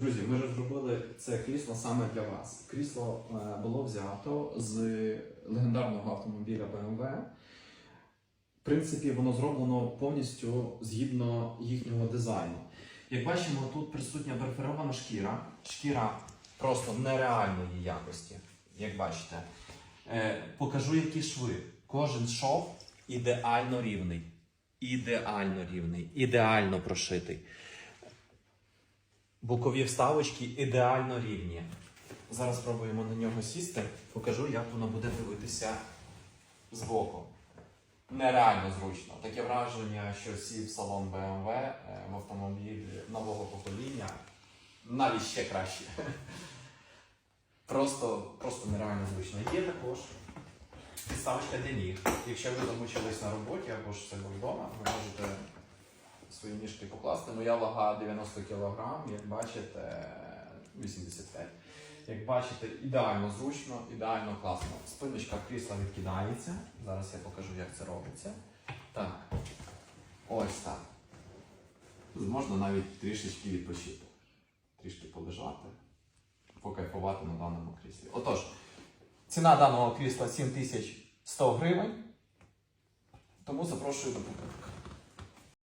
Друзі, ми розробили це крісло саме для вас. Крісло е, було взято з легендарного автомобіля BMW. В принципі, воно зроблено повністю згідно їхнього дизайну. Як бачимо, тут присутня перфорована шкіра. Шкіра просто нереальної якості, як бачите. Е, покажу, які шви. Кожен шов ідеально рівний. Ідеально рівний, ідеально прошитий. Бокові вставочки ідеально рівні. Зараз спробуємо на нього сісти, покажу, як воно буде дивитися збоку. Нереально зручно. Таке враження, що сів салон BMW е, в автомобіль нового покоління. Навіть ще краще. Просто, просто нереально зручно. Є також підставочка для ніг. Якщо ви замучились на роботі або ж себе вдома, свої ніжки покласти. Моя вага 90 кг, як бачите, 85. Як бачите, ідеально зручно, ідеально класно. Спиночка крісла відкидається. Зараз я покажу, як це робиться. Так. Ось так. Тут можна навіть трішечки відпочити. Трішки полежати, покайфувати на даному кріслі. Отож, ціна даного крісла 7100 гривень. Тому запрошую до покупки.